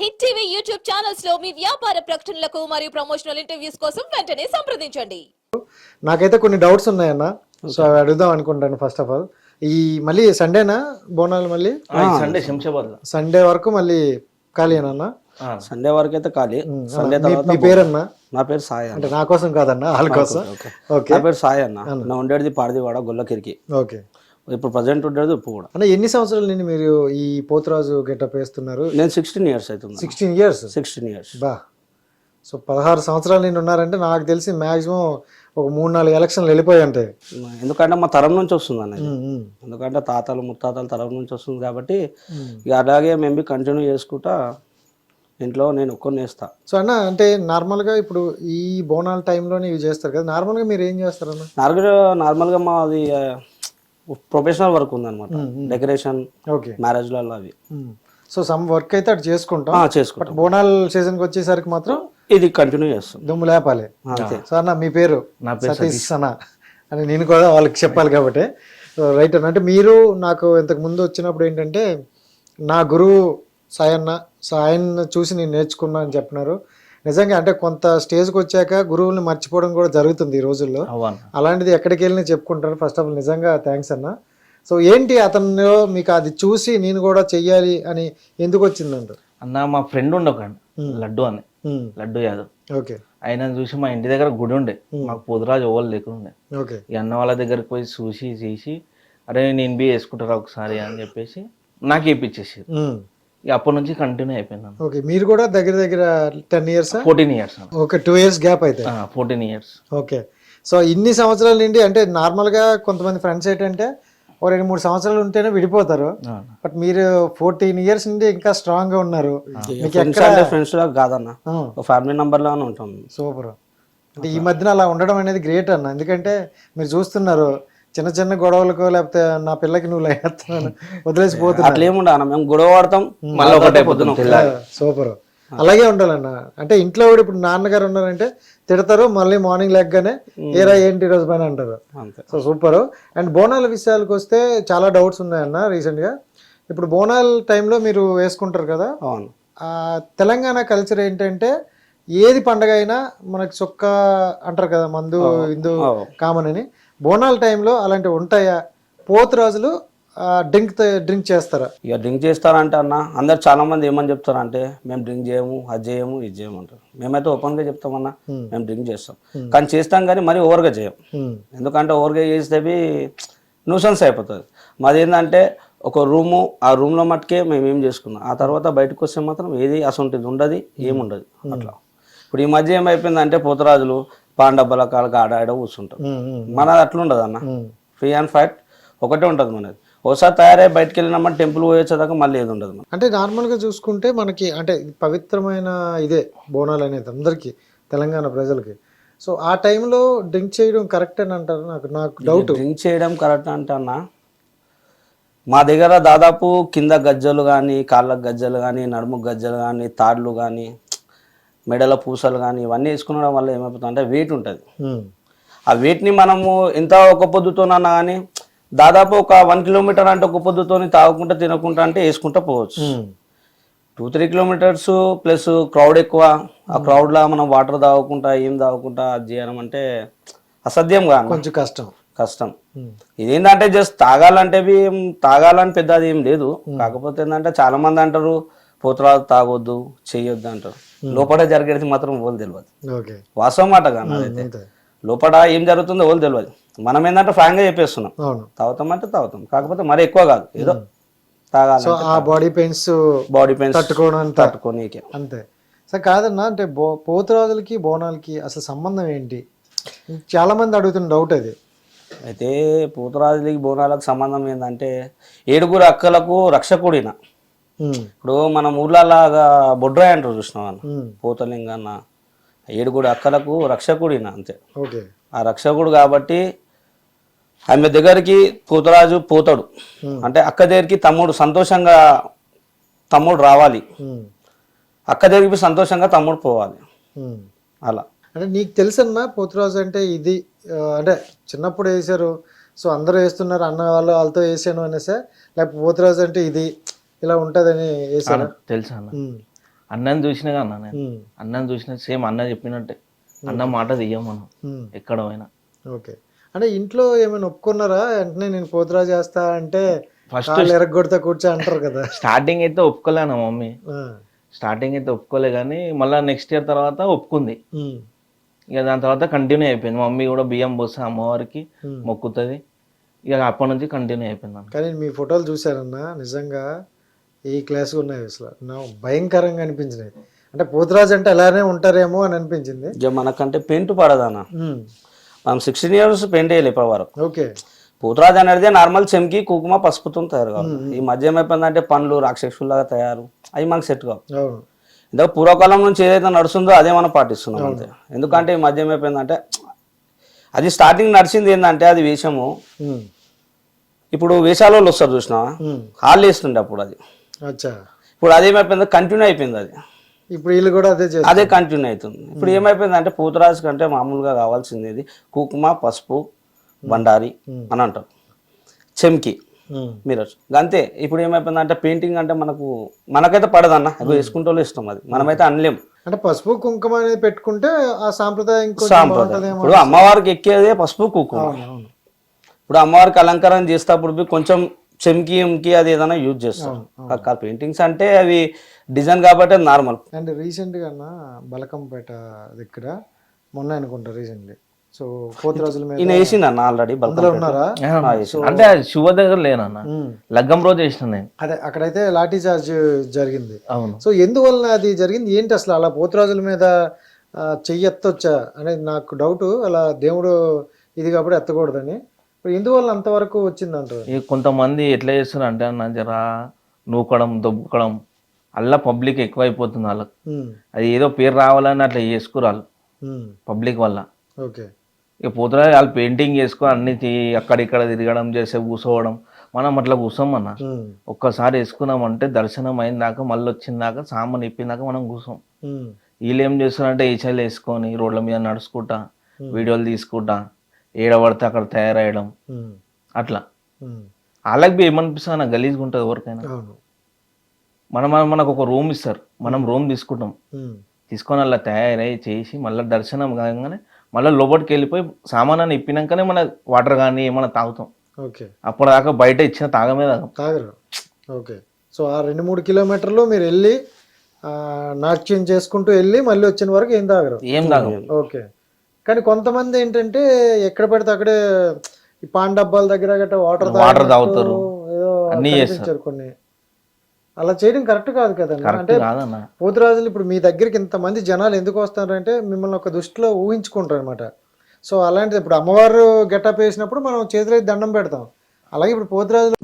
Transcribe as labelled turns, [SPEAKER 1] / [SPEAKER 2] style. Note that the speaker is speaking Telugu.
[SPEAKER 1] హిట్ టీవీ యూట్యూబ్ ఛానల్స్లో మీ వ్యాపార ప్రకటనలకు మరియు ప్రమోషనల్ ఇంటర్వ్యూస్ కోసం వెంటనే సంప్రదించండి.
[SPEAKER 2] నాకైతే కొన్ని డౌట్స్ ఉన్నాయన్న. సో అవి అడుగుదాం అనుకుంటాను ఫస్ట్ ఆఫ్ ఆల్ ఈ మళ్ళీ సండేనా బోనాలు మళ్ళీ?
[SPEAKER 3] సండే శంషాబాద్
[SPEAKER 2] సండే వరకు మళ్ళీ ఖాళీనా
[SPEAKER 4] సండే వరకు అయితే ఖాళీ. సండే
[SPEAKER 2] మీ
[SPEAKER 4] తర్వాత
[SPEAKER 2] మీ పేరన్నా?
[SPEAKER 4] నా పేరు సాయి
[SPEAKER 2] అంటే నా కోసం కాదన్న వాళ్ళ కోసం.
[SPEAKER 4] ఓకే.
[SPEAKER 2] ఓకే.
[SPEAKER 4] నా పేరు సాయి అన్న. నా ఉండేది పాడిదివాడ గొల్లకిరికి.
[SPEAKER 2] ఓకే.
[SPEAKER 4] ఇప్పుడు ప్రజెంట్ ఉండేది ఉప్పు కూడా.
[SPEAKER 2] అన్న ఎన్ని సంవత్సరాల నుండి మీరు ఈ పోతురాజు గెటప్ వేస్తున్నారు?
[SPEAKER 4] నేను సిక్స్టీన్ ఇయర్స్ అవుతుంది
[SPEAKER 2] సిక్స్టీన్ ఇయర్స్
[SPEAKER 4] సిక్స్టీన్ ఇయర్స్
[SPEAKER 2] బా. సో పదహారు సంవత్సరాల నుండి ఉన్నారంటే నాకు తెలిసి మాక్సిమం ఒక మూడు నాలుగు ఎలక్షన్లు వెళ్ళిపోయి ఉంటాయి
[SPEAKER 4] ఎందుకంటే మా తరం నుంచి వస్తుంది
[SPEAKER 2] ఉమ్.
[SPEAKER 4] ఎందుకంటే తాతలు ముత్తాతల తరం నుంచి వస్తుంది కాబట్టి ఇక అలాగే మేము బి కంటిన్యూ చేసుకుంటా ఇంట్లో నేను ఒక్కరిని వేస్తా.
[SPEAKER 2] సో అన్న అంటే నార్మల్గా ఇప్పుడు ఈ బోనాల టైంలోనే ఇవి చేస్తారు కదా. నార్మల్గా మీరు ఏం చేస్తారన్న
[SPEAKER 4] నార్మల్గా నార్మల్గా మాది ప్రొఫెషనల్ వర్క్ ఉందన్నమాట. Decoration
[SPEAKER 2] okay.
[SPEAKER 4] మ్యారేజ్లలో అవి.
[SPEAKER 2] సో సమ్ వర్క్ అయితే అటు చేసుకుంటాం.
[SPEAKER 4] చేసుకుంటాం.
[SPEAKER 2] బోనాల్ సీజన్కి వచ్చేసరికి మాత్రం
[SPEAKER 4] ఇది కంటిన్యూ చేస్తాం.
[SPEAKER 2] దుమ్ము లేపాలి.
[SPEAKER 4] అంతే.
[SPEAKER 2] సో అన్న మీ పేరు?
[SPEAKER 3] నా పేరు
[SPEAKER 2] సతీష్ అన్న. అని నేను కూడా వాళ్ళకి చెప్పాలి కాబట్టి. రైట్ అన్న అంటే మీరు నాకు ఇంతకు ముందు వచ్చినప్పుడు ఏంటంటే నా గురువు సాయన్న సో ఆయన చూసి నేను నేర్చుకున్నా అని చెప్పినారు. నిజంగా అంటే కొంత స్టేజ్కి వచ్చాక గురువుల్ని మర్చిపోవడం కూడా జరుగుతుంది ఈ రోజుల్లో. అలాంటిది ఎక్కడికి వెళ్ళినా చెప్పుకుంటారు. ఫస్ట్ ఆఫ్ ఆల్ నిజంగా థ్యాంక్స్ అన్న. సో ఏంటి అతనిలో మీకు అది చూసి నేను కూడా చెయ్యాలి అని ఎందుకు వచ్చిందంట
[SPEAKER 3] అన్న మా ఫ్రెండ్ ఉండే ఒక ఆయన, లడ్డు అని. లడ్డు యాదవ్.
[SPEAKER 2] ఓకే.
[SPEAKER 3] ఆయన చూసి మా ఇంటి దగ్గర గుడి ఉండే. మాకు పొదురాజు ఓవలు లేకుండే.
[SPEAKER 2] ఓకే.
[SPEAKER 3] ఈ అన్న వాళ్ళ దగ్గరికి పోయి చూసి చేసి అరే నేను బి వేసుకుంటారా ఒకసారి? అని చెప్పేసి నాకు వేయించేసి
[SPEAKER 2] ఉమ్,
[SPEAKER 3] ఇక అప్పటి నుంచి కంటిన్యూ అయిపోయింది
[SPEAKER 2] ఓకే మీరు కూడా దగ్గర దగ్గర ten years
[SPEAKER 3] fourteen years
[SPEAKER 2] okay two years gap అయితే.
[SPEAKER 3] ఫోర్టీన్ ఇయర్స్
[SPEAKER 2] ఓకే సో ఇన్ని సంవత్సరాల నుండి అంటే నార్మల్గా కొంతమంది ఫ్రెండ్స్ ఏంటంటే ఓ రెండు మూడు సంవత్సరాలు ఉంటేనే విడిపోతారు. బట్ మీరు ఫోర్టీన్ ఇయర్స్ నుండి ఇంకా స్ట్రాంగ్గా ఉన్నారు. మీకు
[SPEAKER 4] ఫ్రెండ్స్ లాగా కాదన్న. ఒక ఫ్యామిలీ మెంబర్ లాగానే ఉంటాం.
[SPEAKER 2] సూపర్ అంటే ఈ మధ్యన అలా ఉండడం అనేది గ్రేట్ అన్న. ఎందుకంటే మీరు చూస్తున్నారు చిన్న చిన్న గొడవలకు లేకపోతే నా పిల్లకి నువ్వు లేస్తున్నాను వదిలేసి పోతున్నా
[SPEAKER 4] అట్లా ఏముండ మేము గొడవ పడతాం
[SPEAKER 3] మళ్ళీ ఒకటే పొద్దున తెల్లారి.
[SPEAKER 2] సూపర్. అలాగే ఉండాలన్న. అంటే ఇంట్లో కూడా ఇప్పుడు నాన్నగారు ఉన్నారంటే తిడతారు మళ్ళీ మార్నింగ్ లెగ్గానే ఏరా ఏంటి రోజు పని అంటారు.
[SPEAKER 4] అంతే.
[SPEAKER 2] So super. అండ్ బోనాల విషయాలకు వస్తే చాలా డౌట్స్ ఉన్నాయన్న రీసెంట్గా. ఇప్పుడు బోనాల టైంలో మీరు వేసుకుంటారు కదా
[SPEAKER 4] అవును.
[SPEAKER 2] ఆ, తెలంగాణ కల్చర్ ఏంటంటే ఏది పండగ అయినా మనకి చొక్క అంటారు కదా మందు ఇందు. కామన్ అని. బోనాల టైంలో అలాంటివి ఉంటాయా? పోతురాజులు డ్రింక్ డ్రింక్ చేస్తారా?
[SPEAKER 4] ఇక డ్రింక్ చేస్తారంటే అన్న అందరు చాలా మంది ఏమని చెప్తారంటే మేము డ్రింక్ చేయము అది చేయము ఇది చేయము అంటారు. మేమైతే ఓపెన్గా చెప్తామన్నా మేము డ్రింక్ చేస్తాం. కానీ చేస్తాం కానీ మరీ ఓవర్గా చేయం. ఎందుకంటే ఓవర్గా చేసేవి న్యూసెన్స్ అయిపోతుంది. మాది ఏంటంటే ఒక రూము ఆ రూమ్లో మట్టుకే మేము ఏం చేసుకున్నాం. ఆ తర్వాత బయటకు వస్తే మాత్రం ఏది అసొంటిది ఉండదు ఏముండదు అట్లా. ఇప్పుడు ఈ మధ్య ఏమైపోయిందంటే పోతరాజులు పాండబ్బల కాళ్ళకి ఆడ ఆడ కూర్చుంటాం. మనది అట్లా ఉండదు అన్న. ఫ్రీ అండ్ ఫైట్ ఒకటే ఉంటుంది మనది. ఒకసారి తయారై బయటకు వెళ్ళినామా టెంపుల్ పోయేదాకా మళ్ళీ ఏది ఉండదు
[SPEAKER 2] అంటే నార్మల్గా చూసుకుంటే మనకి అంటే పవిత్రమైన ఇదే బోనాలు అనేది అందరికీ తెలంగాణ ప్రజలకి. సో ఆ టైంలో డ్రింక్ చేయడం కరెక్ట్ అని అంటారు? నాకు నాకు డౌట్.
[SPEAKER 4] డ్రింక్ చేయడం కరెక్ట్ అంటే అన్న మా దగ్గర దాదాపు కింద గజ్జలు కానీ కాళ్ళకు గజ్జలు కానీ నడుము గజ్జలు కానీ తాడ్లు కానీ మెడల పూసలు కానీ ఇవన్నీ వేసుకునడం వల్ల ఏమైపోతుంది అంటే వెయిట్ ఉంటుంది. ఆ వెయిట్ని మనము ఎంత ఒక పొద్దుతోనన్నా కానీ దాదాపు ఒక వన్ కిలోమీటర్ అంటే ఒక పొద్దుతోని తాగకుండా తినకుండా అంటే వేసుకుంటా పోవచ్చు. Two three kilometres plus crowd ఎక్కువ ఆ క్రౌడ్లో మనం వాటర్ తాగకుండా ఏం తాగకుండా అది చేయడం అంటే అసాధ్యంగా అన్న.
[SPEAKER 2] కొంచెం కష్టం.
[SPEAKER 4] కష్టం. ఇదేంటంటే జస్ట్ తాగాలంటే తాగాలని పెద్ద అది ఏం లేదు. కాకపోతే ఏంటంటే చాలా మంది అంటారు పోతురాలు తాగొద్దు చెయ్యొద్దు అంటారు. లోపల జరిగేది మాత్రం ఓలు తెలియదు వాస్తవం మాట కానీ అదైతే లోపల ఏం జరుగుతుందో ఓలు తెలియదు మనం ఏంటంటే ఫ్రాంక్గా చెప్పేస్తున్నాం.
[SPEAKER 2] అవును.
[SPEAKER 4] తాగుతామంటే తాగుతాం. కాకపోతే మరి ఎక్కువ కాదు. ఏదో తాగాలి
[SPEAKER 2] సో ఆ బాడీ పెయిన్స్
[SPEAKER 4] బాడీ పెయిన్స్
[SPEAKER 2] తట్టుకోవడం అంత
[SPEAKER 4] తట్టుకోనీకే.
[SPEAKER 2] అంతే. సార్ కాదన్నా అంటే బో పోతురాజులకి బోనాలకి అసలు సంబంధం ఏంటి? చాలా మంది అడుగుతున్న డౌట్ అది.
[SPEAKER 4] అయితే పూతరాజులకి బోనాలకు సంబంధం ఏంటంటే ఏడుగురు అక్కలకు రక్షకుడిన. ఇప్పుడు మన ఊర్లలాగా బొడ్రాయి అంటారు చూసినాం పూతలింగన్న ఏడుగురు అక్కలకు రక్షకుడిన అంతే.
[SPEAKER 2] ఓకే.
[SPEAKER 4] ఆ రక్షకుడు కాబట్టి ఆమె దగ్గరికి పూతరాజు పోతాడు. అంటే అక్క దగ్గరికి తమ్ముడు సంతోషంగా తమ్ముడు రావాలి. అక్క దగ్గరికి సంతోషంగా తమ్ముడు పోవాలి. అలా.
[SPEAKER 2] అంటే నీకు తెలుసన్నా పోతురాజు అంటే ఇది అంటే చిన్నప్పుడు వేసారు సో అందరూ వేస్తున్నారు అన్న వాళ్ళు వాళ్ళతో వేసాను అనేసే లేకపోతే పోతురాజు అంటే ఇది ఇలా ఉంటుందని వేసారా
[SPEAKER 3] తెలుసా అన్న. అన్నని చూసినా అన్న నేను. అన్నని చూసిన సేమ్ అన్న చెప్పినట్టే. అన్న మాట తీయం మనం. ఎక్కడ పోయినా.
[SPEAKER 2] ఓకే. అంటే ఇంట్లో ఏమైనా ఒప్పుకున్నారా? వెంటనే నేను పోతురా చేస్తా అంటే కాళ్ళు ఎరగొడితే కూర్చో అంటారు కదా.
[SPEAKER 3] స్టార్టింగ్ అయితే ఒప్పుకోలే మమ్మీ. స్టార్టింగ్ అయితే ఒప్పుకోలే కానీ మళ్ళీ నెక్స్ట్ ఇయర్ తర్వాత ఒప్పుకుంది. ఇక దాని తర్వాత కంటిన్యూ అయిపోయింది. మమ్మీ కూడా బియ్యం పోస్తే అమ్మవారికి. మొక్కుతుంది. ఇక అప్పటి నుంచి కంటిన్యూ అయిపోయింది
[SPEAKER 2] కానీ మీ ఫోటోలు చూసారన్నా నిజంగా ఈ క్లాస్ ఉన్నాయి అసలు. నా భయంకరంగా అనిపించినాయి అంటే పోతురాజు అంటే అలానే ఉంటారేమో అని అనిపించింది.
[SPEAKER 4] ఇక మనకంటే పెయింట్ పడదన్న
[SPEAKER 2] ఉమ్,
[SPEAKER 4] మనం సిక్స్టీన్ ఇయర్స్ పెయింట్ వేయాలి ఇప్పటి వరకు.
[SPEAKER 2] ఓకే.
[SPEAKER 4] పూతరాజు అనేది నార్మల్ చెంకి కుంకుమ పసుపుతో తయారు కావాలి ఈ మధ్య ఏమైపోయిందంటే పండ్లు రాక్షసులాగా తయారు. అవి మనకు సెట్ కావు. ఇంత పూర్వకాలం నుంచి ఏదైతే నడుస్తుందో అదే మనం పాటిస్తున్నాం అంతే. ఎందుకంటే ఈ మధ్య ఏమైపోయిందంటే అది స్టార్టింగ్ నడిచింది ఏంటంటే అది వేషము. ఇప్పుడు వేషాల వాళ్ళు వస్తారు చూసినావా?
[SPEAKER 2] ఉమ్,
[SPEAKER 4] హాల్ వేస్తుండే అప్పుడు అది.
[SPEAKER 2] అచ్చా.
[SPEAKER 4] ఇప్పుడు అది ఏమైపోయింది? కంటిన్యూ అయిపోయింది అది.
[SPEAKER 2] ఇప్పుడు వీళ్ళు కూడా అదే చేస్తారు
[SPEAKER 4] అదే కంటిన్యూ అవుతుంది. ఇప్పుడు ఏమైపోయింది అంటే పూతరాజు కంటే మామూలుగా కావాల్సింది ఇది కుంకుమ పసుపు బండారి అని అంటారు. చెంకి
[SPEAKER 2] ఉమ్,
[SPEAKER 4] మీరు అంతే ఇప్పుడు ఏమైపోయింది అంటే పెయింటింగ్ అంటే మనకు మనకైతే పడదన్న. అది వేసుకుంటే ఇష్టం అది. మనమైతే అనలేం.
[SPEAKER 2] అంటే పసుపు కుంకుమ అనేది పెట్టుకుంటే ఆ సాంప్రదాయం
[SPEAKER 4] సాంప్రదాయం. ఇప్పుడు అమ్మవారికి ఎక్కేదే పసుపు కుంకుమ. ఇప్పుడు అమ్మవారికి అలంకారం చేసేటప్పుడు బి కొంచెం చెంకి ఎంకి అది ఏదైనా యూజ్ చేస్తాం రకాల పెయింటింగ్స్ అంటే అవి డిజైన్ కాబట్టి నార్మల్.
[SPEAKER 2] అండ్ రీసెంట్గా అన్న బలకంపేట దగ్గర మొన్న అనుకుంటా రీసెంట్లీ. సో పోతురాజుల మీద
[SPEAKER 4] ఈయన వేసింది అన్న ఆల్రెడీ
[SPEAKER 2] అందులో ఉన్నారా?
[SPEAKER 3] అంటే శుభ దగ్గర లేనన్న. లగ్గం రోజు వేసిన నేను.
[SPEAKER 2] అదే అక్కడైతే లాఠీ చార్జ్ జరిగింది.
[SPEAKER 3] అవును.
[SPEAKER 2] సో ఎందువలన అది జరిగింది? ఏంటి అసలు అలా పోతురాజుల మీద ఆ, చెయ్యి ఎత్తొచ్చా అనేది నాకు డౌట్. అలా దేవుడు ఇది కాబట్టి ఎత్తకూడదని. ఎందువల్ల అంతవరకు వచ్చింది అంటారు
[SPEAKER 3] ఇక కొంతమంది ఎట్లా చేస్తున్నారు అంటే అన్న జర నూకడం దొబ్బుకడం అలా పబ్లిక్ ఎక్కువైపోతుంది వాళ్ళకి. అది ఏదో పేరు రావాలని అట్లా చేసుకురాలు పబ్లిక్ వల్ల.
[SPEAKER 2] ఓకే.
[SPEAKER 3] ఇక పోతురా వాళ్ళు పెయింటింగ్ చేసుకొని అన్ని అక్కడిక్కడ తిరగడం చేసే కూర్చోవడం. మనం అట్లా కూర్చోం అన్న. ఒక్కసారి వేసుకున్నామంటే దర్శనం అయిన దాకా మళ్ళీ వచ్చిన దాకా సామాన్ ఇప్పిన మనం కూర్చోం.
[SPEAKER 2] ఉమ్,
[SPEAKER 3] వీళ్ళు ఏం చేస్తారంటే ఈచలు వేసుకొని రోడ్ల మీద నడుచుకుంటా వీడియోలు తీసుకుంటా ఏడబడితే అక్కడ తయారయ్యడం. అట్లా. వాళ్ళకి బి ఏమనిపిస్తుంది గలీజ్గా ఉంటుంది ఎవరికైనా. మనం మనకు ఒక రూమ్ ఇస్తారు. మనం రూమ్ తీసుకుంటాం. తీసుకొని అలా తయారై చేసి మళ్ళీ దర్శనం కాగానే మళ్ళీ లోపలికి వెళ్ళిపోయి సామానాన్ని ఇప్పినాకనే మన వాటర్ కానీ ఏమైనా తాగుతాం.
[SPEAKER 2] ఓకే.
[SPEAKER 3] అప్పటిదాకా బయట ఇచ్చిన తాగమే తాగం.
[SPEAKER 2] తాగరు. ఓకే. సో ఆ రెండు మూడు కిలోమీటర్లు మీరు వెళ్ళి నాట్యం చేసుకుంటూ వెళ్ళి మళ్ళీ వచ్చిన వరకు ఏం తాగరు?
[SPEAKER 3] ఏం తాగం.
[SPEAKER 2] ఓకే. కానీ కొంతమంది ఏంటంటే ఎక్కడ పడితే అక్కడే ఈ పాన్ డబ్బాల దగ్గర గట్రా వాటర్
[SPEAKER 3] వాటర్ తాగుతారు. అన్నీ
[SPEAKER 2] కొన్ని. అలా చేయడం కరెక్ట్ కాదు కదండి. అంటే పోతురాజులు ఇప్పుడు మీ దగ్గరికి ఇంతమంది జనాలు ఎందుకు వస్తారంటే మిమ్మల్ని ఒక దృష్టిలో ఊహించుకుంటారు అనమాట సో అలాంటిది ఇప్పుడు అమ్మవారు గెటప్ వేసినప్పుడు మనం చేతులైతే దండం పెడతాం. అలాగే ఇప్పుడు పోతురాజులు